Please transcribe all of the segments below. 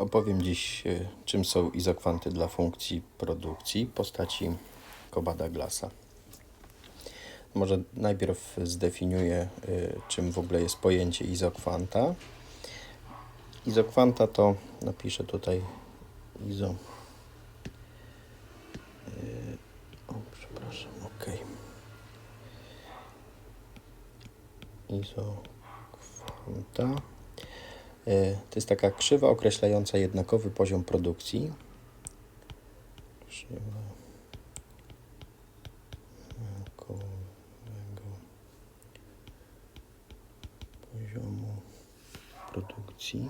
Opowiem dziś, y, czym są izokwanty dla funkcji produkcji postaci Cobada Glassa. Może najpierw zdefiniuję, y, czym w ogóle jest pojęcie izokwanta. Izokwanta to, napiszę tutaj izo. y, O, przepraszam, ok. Izokwanta. Y, To jest taka krzywa określająca jednakowy poziom produkcji. Krzywa poziomu produkcji.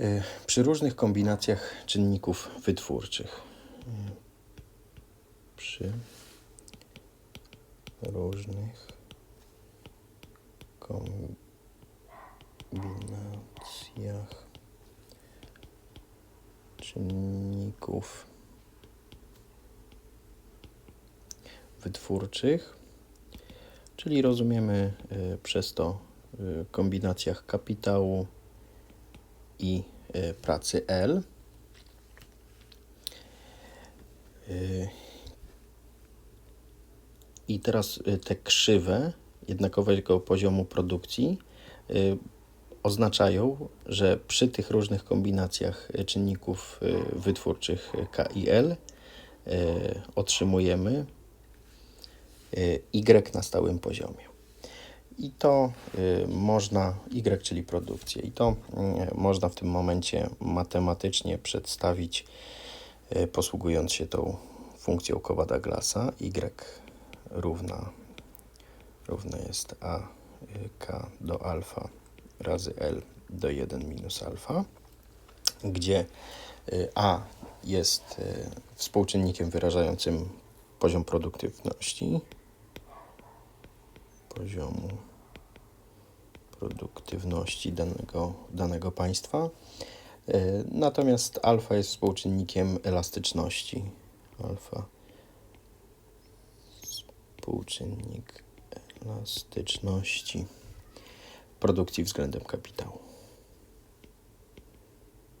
Y, Przy różnych kombinacjach czynników wytwórczych. Y, Przy różnych kombinacjach czynników wytwórczych, czyli rozumiemy y, przez to y, kombinacjach kapitału i y, pracy L. I teraz y, te krzywe jednakowego poziomu produkcji y, oznaczają, że przy tych różnych kombinacjach y, czynników wytwórczych K i L otrzymujemy y, na stałym poziomie. I to można, Y czyli produkcję, i to można w tym momencie matematycznie przedstawić, posługując się tą funkcją Covada Glassa. Y równa, równa jest A K do alfa razy L do 1 minus alfa, gdzie y, A jest y, współczynnikiem wyrażającym poziom produktywności, poziomu produktywności danego, danego państwa. Y, Natomiast alfa jest współczynnikiem elastyczności. Alfa współczynnik elastyczności produkcji względem kapitału.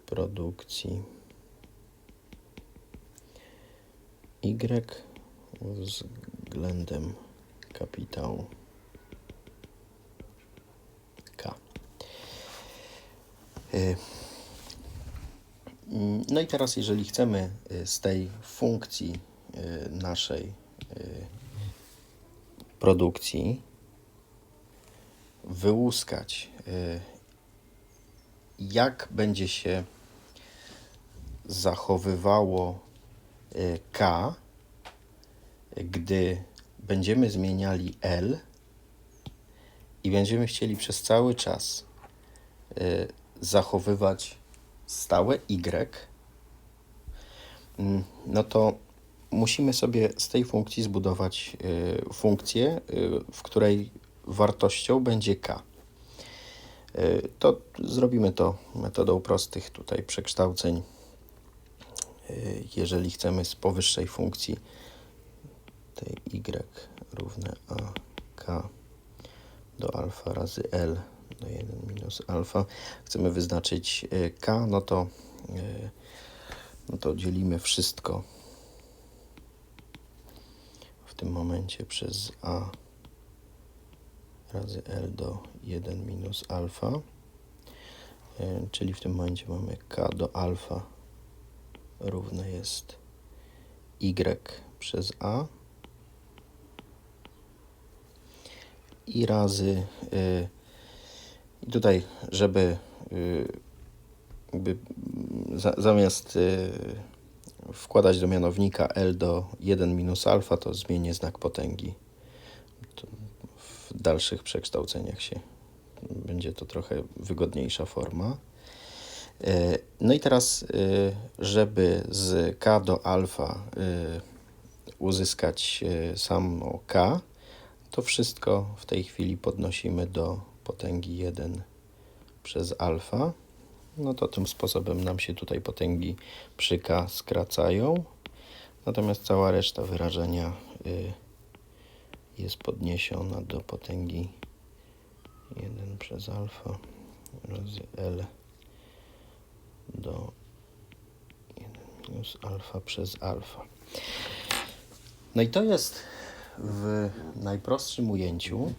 Produkcji Y względem kapitału K. Y, No i teraz, jeżeli chcemy y, z tej funkcji y, naszej produkcji wyłuskać, y, jak będzie się zachowywało y, K, gdy będziemy zmieniali L i będziemy chcieli przez cały czas y, zachowywać stałe Y, mm, no to musimy sobie z tej funkcji zbudować y, funkcję, y, w której wartością będzie k. Y, To zrobimy to metodą prostych tutaj przekształceń. Jeżeli chcemy z powyższej funkcji tej y równe a k do alfa razy l do 1 minus alfa chcemy wyznaczyć k, no to, no to dzielimy wszystko tym momencie przez a razy L do 1 minus alfa, y, czyli w tym momencie mamy K do alfa równe jest Y przez A. I razy y, i tutaj, żeby y, jakby za, zamiast wkładać do mianownika L do 1 minus alfa, to zmienię znak potęgi w dalszych przekształceniach się będzie to trochę wygodniejsza forma. E, No i teraz, e, żeby z k do alfa e, uzyskać samo k, to wszystko w tej chwili podnosimy do potęgi 1 przez alfa. No to tym sposobem nam się tutaj potęgi przy k skracają. Natomiast cała reszta wyrażenia y, jest podniesiona do potęgi 1 przez alfa razy L do 1 minus alfa przez alfa. No i to jest w najprostszym ujęciu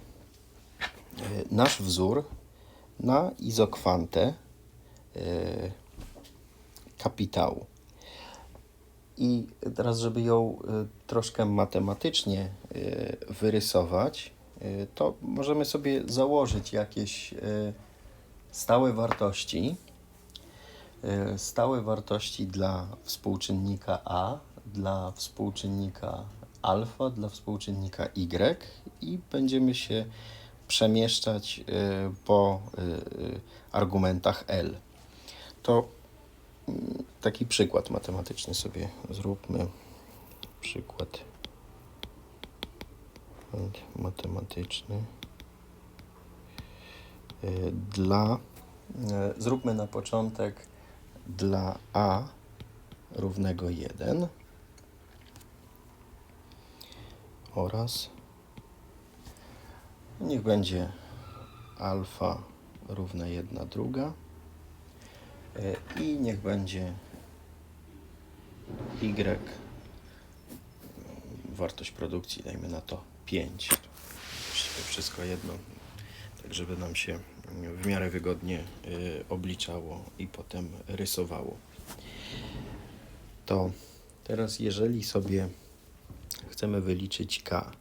e, nasz wzór na izokwantę kapitału. I teraz, żeby ją y, troszkę matematycznie y, wyrysować, to możemy sobie założyć jakieś stałe wartości. Stałe wartości dla współczynnika A, dla współczynnika alfa, dla współczynnika y i będziemy się przemieszczać po argumentach L. To taki przykład matematyczny sobie zróbmy. Przykład matematyczny y, dla y, zróbmy na początek dla a równego 1 oraz niech będzie alfa równa 1 druga i niech będzie Y wartość produkcji, dajmy na to 5. Wszystko jedno, tak żeby nam się w miarę wygodnie y, obliczało i potem rysowało. To teraz jeżeli sobie chcemy wyliczyć K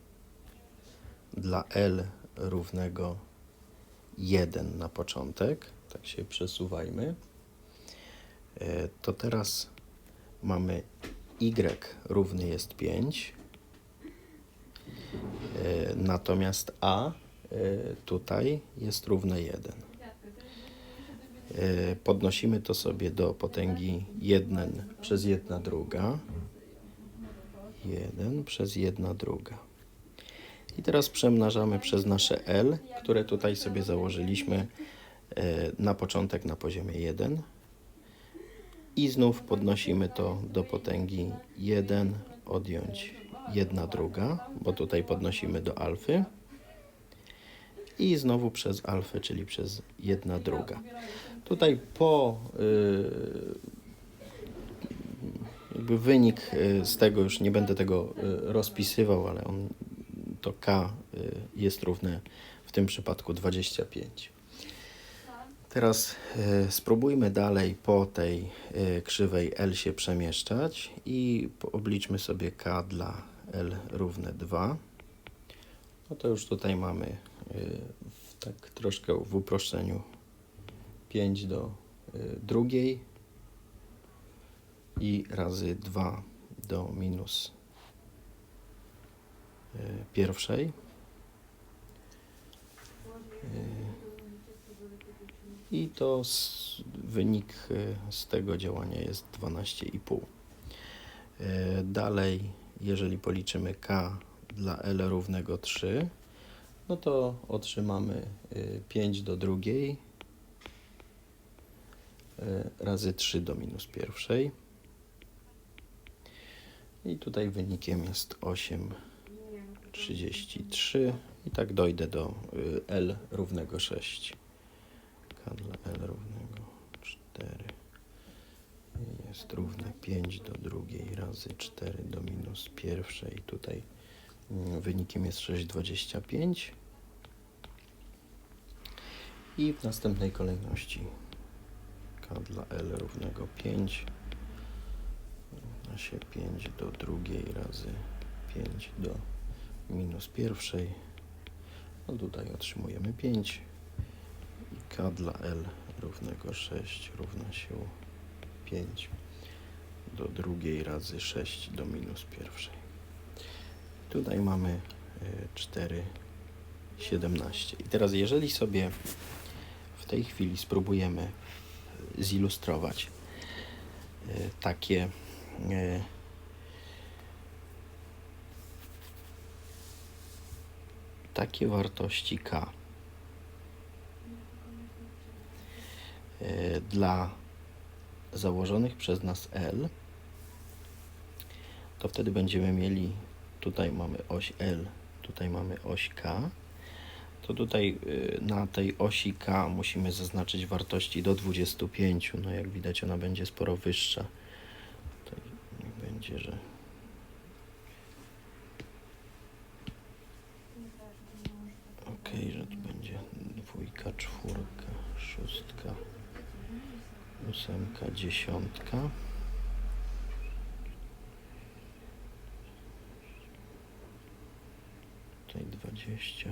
dla L równego 1 na początek, tak się przesuwajmy, E, to teraz mamy y równy jest 5, e, natomiast a e, tutaj jest równe 1. Podnosimy to sobie do potęgi 1 przez 1 druga. 1 przez 1 druga. I teraz przemnażamy przez nasze L, które tutaj sobie założyliśmy na początek na poziomie 1 i znów podnosimy to do potęgi 1, odjąć 1 druga, bo tutaj podnosimy do alfy. I znowu przez alfę, czyli przez 1 druga. Tutaj po yy, jakby wynik y, z tego, już nie będę tego y, rozpisywał, ale on, to K y, jest równe w tym przypadku 25. Teraz y, spróbujmy dalej po tej y, krzywej L się przemieszczać i obliczmy sobie K dla L równe 2. No to już tutaj mamy w, tak troszkę w uproszczeniu 5 do drugiej i razy 2 do minus pierwszej. I to z, wynik e, z tego działania jest 12,5. E, dalej, jeżeli policzymy k dla L równego 3, no to otrzymamy 5 e, do drugiej razy 3 do minus pierwszej. I tutaj wynikiem jest 8,33 i tak dojdę do L równego 6 dla L równego. 4 jest równe 5 do drugiej razy 4 do minus pierwszej. Tutaj mm, wynikiem jest 6,25 i w następnej kolejności K dla L równego 5 równa się 5 do drugiej razy 5 do minus pierwszej. No tutaj otrzymujemy 5 k dla L równego 6 równa się 5 do drugiej razy 6 do minus pierwszej. Tutaj mamy 4, e, 17. I teraz jeżeli sobie w tej chwili spróbujemy zilustrować e, takie e, takie wartości k dla założonych przez nas L, to wtedy będziemy mieli, tutaj mamy oś L, tutaj mamy oś K, to tutaj y, na tej osi K musimy zaznaczyć wartości do 25. No jak widać ona będzie sporo wyższa. Tutaj będzie, że ok, że tu będzie dwójka, czwórka, ósemka, dziesiątka. Tutaj 20.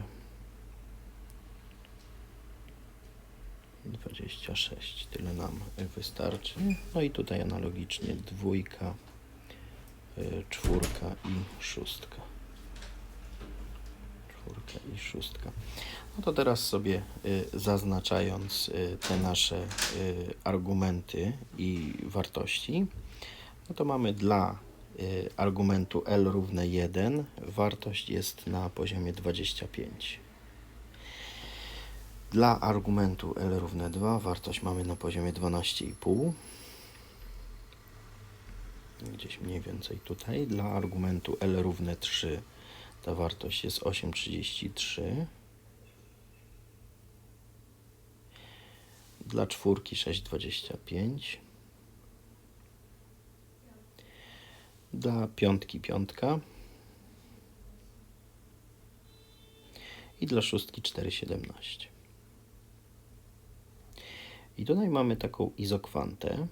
26, tyle nam wystarczy. No i tutaj analogicznie dwójka, y, czwórka i szóstka. Czwórka i szóstka. No to teraz sobie y, zaznaczając y, te nasze y, argumenty i wartości, no to mamy dla argumentu L równe 1, wartość jest na poziomie 25. Dla argumentu L równe 2 wartość mamy na poziomie 12,5. Gdzieś mniej więcej tutaj. Dla argumentu L równe 3 ta wartość jest 8,33. Dla czwórki 6,25. Dla piątki piątka. I dla szóstki 4,17. I tutaj mamy taką izokwantę.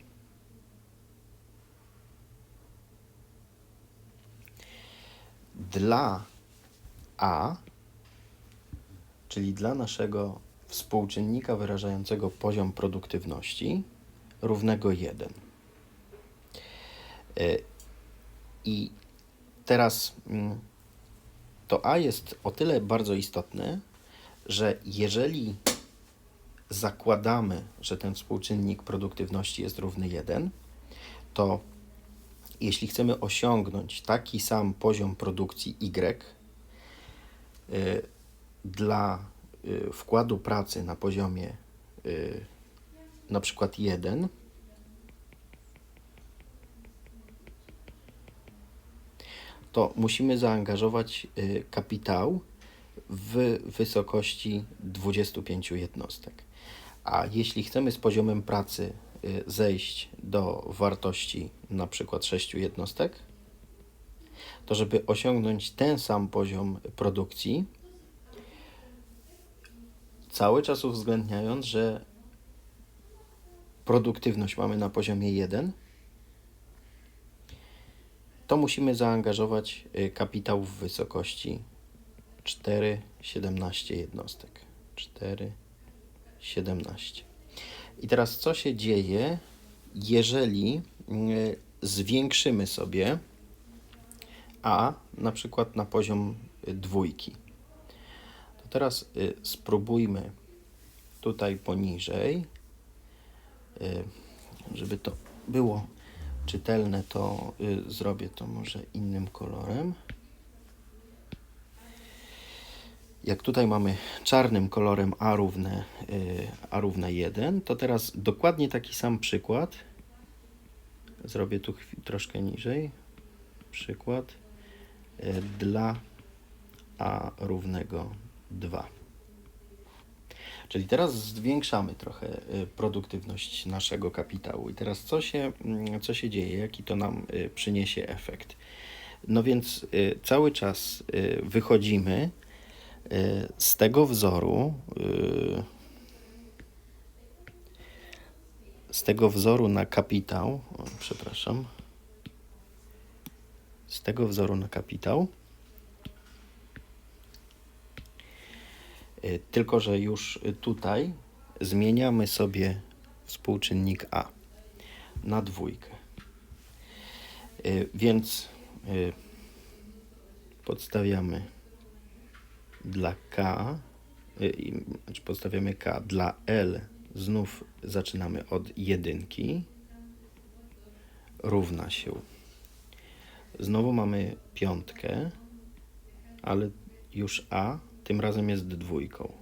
Dla A, czyli dla naszego współczynnika wyrażającego poziom produktywności równego 1. Y, I teraz mm, to A jest o tyle bardzo istotne, że jeżeli zakładamy, że ten współczynnik produktywności jest równy 1, to jeśli chcemy osiągnąć taki sam poziom produkcji Y y, dla y, wkładu pracy na poziomie y, na przykład 1, to musimy zaangażować y, kapitał w wysokości 25 jednostek. A jeśli chcemy z poziomem pracy y, zejść do wartości na przykład 6 jednostek, to żeby osiągnąć ten sam poziom produkcji, cały czas uwzględniając, że produktywność mamy na poziomie 1, to musimy zaangażować y, kapitał w wysokości 4,17 jednostek. 4,17. I teraz co się dzieje, jeżeli y, zwiększymy sobie A na przykład na poziom y, dwójki? To teraz y, spróbujmy tutaj poniżej, y, żeby to było czytelne, to zrobię to może innym kolorem. Jak tutaj mamy czarnym kolorem A równe, A równe 1, to teraz dokładnie taki sam przykład. Zrobię tu troszkę niżej. Przykład dla A równego 2. Czyli teraz zwiększamy trochę y, produktywność naszego kapitału. I teraz co się, mm, co się dzieje? Jaki to nam y, przyniesie efekt? No więc y, cały czas wychodzimy z tego wzoru, z tego wzoru na kapitał, o, przepraszam, z tego wzoru na kapitał, Y, Tylko, że już tutaj zmieniamy sobie współczynnik A na dwójkę. Y, Więc y, podstawiamy dla K, znaczy podstawiamy K dla L, znów zaczynamy od jedynki, równa się. Znowu mamy piątkę, ale już A tym razem jest dwójką.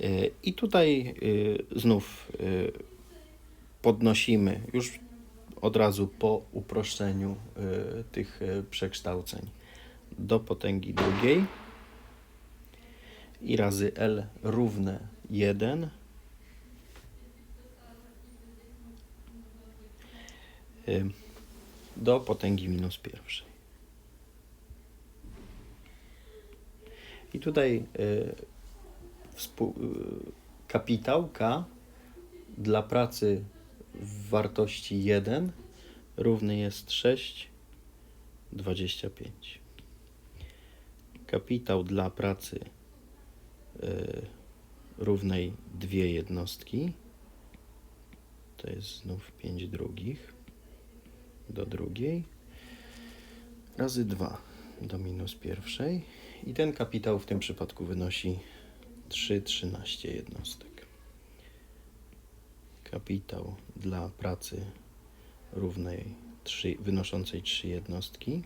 Y, I tutaj y, znów y, podnosimy już od razu po uproszczeniu tych przekształceń do potęgi drugiej i razy L równe 1 ym, do potęgi minus pierwszej. I tutaj y, y, kapitał K dla pracy w wartości 1 równy jest 6,25. Kapitał dla pracy y, równej dwie jednostki to jest znów 5 drugich do drugiej razy 2 do minus pierwszej i ten kapitał w tym przypadku wynosi 3,13 jednostek. Kapitał dla pracy równej 3, wynoszącej 3 jednostki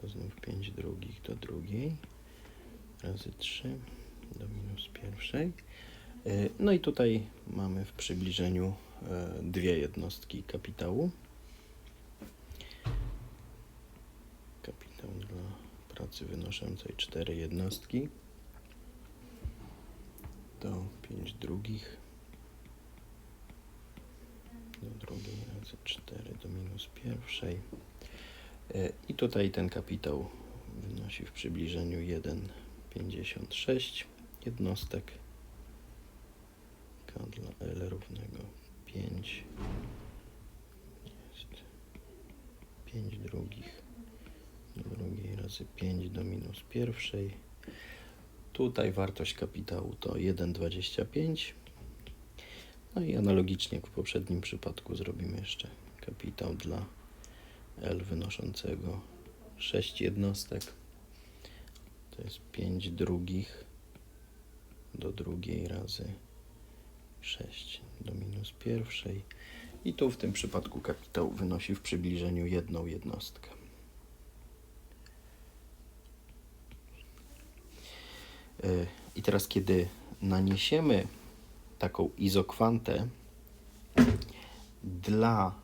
to znów 5 drugich do drugiej razy 3 do minus pierwszej. Y, No i tutaj mamy w przybliżeniu e, dwie jednostki kapitału. Kapitał dla pracy wynoszącej 4 jednostki to 5 drugich do drugiej razy 4 do minus pierwszej. E, I tutaj ten kapitał wynosi w przybliżeniu 1,56 jednostek. K dla L równego 5 jest 5 drugich drugiej razy 5 do minus pierwszej. Tutaj wartość kapitału to 1,25. No i analogicznie jak w poprzednim przypadku zrobimy jeszcze kapitał dla L wynoszącego 6 jednostek. To jest 5 drugich do drugiej razy 6 do minus pierwszej. I tu w tym przypadku kapitał wynosi w przybliżeniu jedną jednostkę. I teraz, kiedy naniesiemy taką izokwantę dla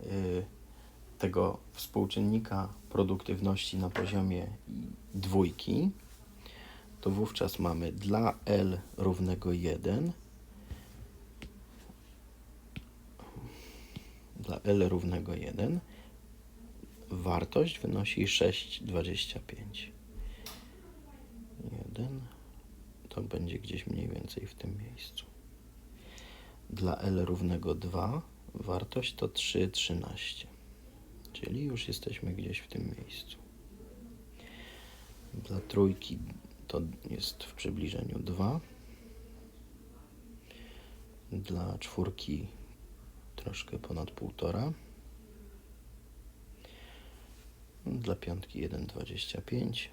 y, tego współczynnika produktywności na poziomie dwójki, to wówczas mamy dla L równego 1 dla L równego 1 wartość wynosi 6,25. 1 to będzie gdzieś mniej więcej w tym miejscu. Dla L równego 2 wartość to 3,13. Czyli już jesteśmy gdzieś w tym miejscu. Dla trójki to jest w przybliżeniu 2. Dla czwórki troszkę ponad 1,5. Dla piątki 1,25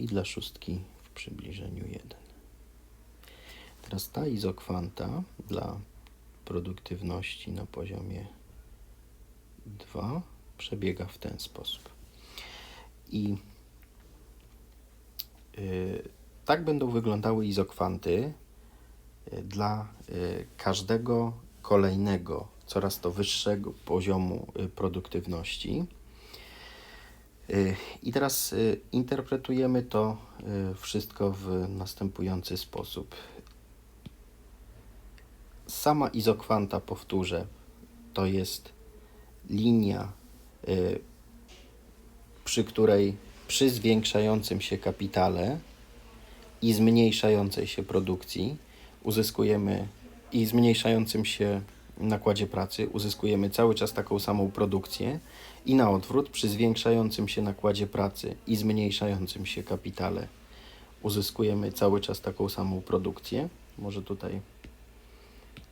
i dla szóstki w przybliżeniu 1. Teraz ta izokwanta dla produktywności na poziomie 2 przebiega w ten sposób. I y, tak będą wyglądały izokwanty y, dla y, każdego kolejnego, coraz to wyższego poziomu y, produktywności. Y, I teraz y, interpretujemy to y, wszystko w następujący sposób. Sama izokwanta, powtórzę, to jest linia, przy której przy zwiększającym się kapitale i zmniejszającej się produkcji uzyskujemy i zmniejszającym się nakładzie pracy uzyskujemy cały czas taką samą produkcję i na odwrót przy zwiększającym się nakładzie pracy i zmniejszającym się kapitale uzyskujemy cały czas taką samą produkcję. Może tutaj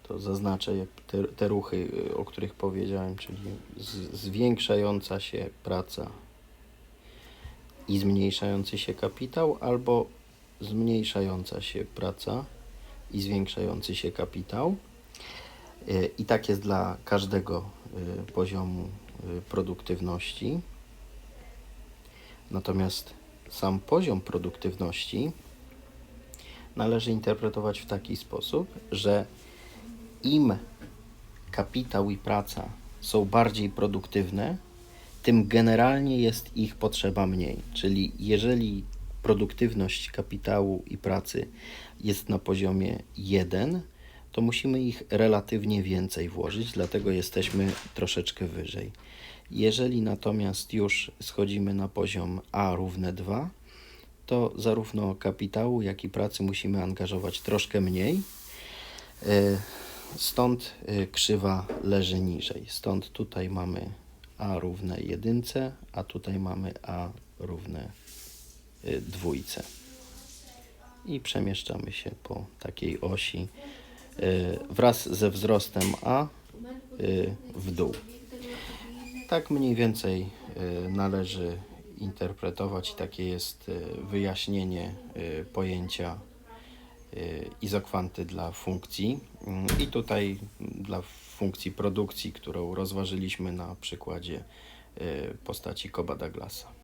to zaznaczę jak te, te ruchy, y, o których powiedziałem, czyli z, zwiększająca się praca i zmniejszający się kapitał, albo zmniejszająca się praca i zwiększający się kapitał. I tak jest dla każdego y, poziomu y, produktywności. Natomiast sam poziom produktywności należy interpretować w taki sposób, że im kapitał i praca są bardziej produktywne, tym generalnie jest ich potrzeba mniej. Czyli jeżeli produktywność kapitału i pracy jest na poziomie 1, to musimy ich relatywnie więcej włożyć, dlatego jesteśmy troszeczkę wyżej. Jeżeli natomiast już schodzimy na poziom A równe 2, to zarówno kapitału, jak i pracy musimy angażować troszkę mniej. E, Stąd e, krzywa leży niżej. Stąd tutaj mamy A równe jedynce, a tutaj mamy A równe e, dwójce. I przemieszczamy się po takiej osi e, wraz ze wzrostem A e, w dół. Tak mniej więcej e, należy interpretować. Takie jest wyjaśnienie pojęcia izokwanty dla funkcji. Mm, I tutaj mm, dla funkcji produkcji, którą rozważyliśmy na przykładzie postaci Coba Douglasa.